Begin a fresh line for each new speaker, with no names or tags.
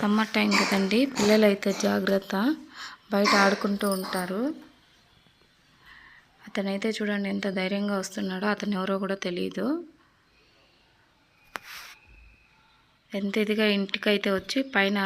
Summer time కదండి. పిల్లలు అయితే జాగ్రత్త. బయట ఆడుకుంటూ ఉంటారు. అతనైతే చూడండి ఎంత ధైర్యంగా వస్తున్నాడో. అతను ఎవరో కూడా తెలియదు ఎంత ఇదిగా ఇంటికైతే వచ్చి పైన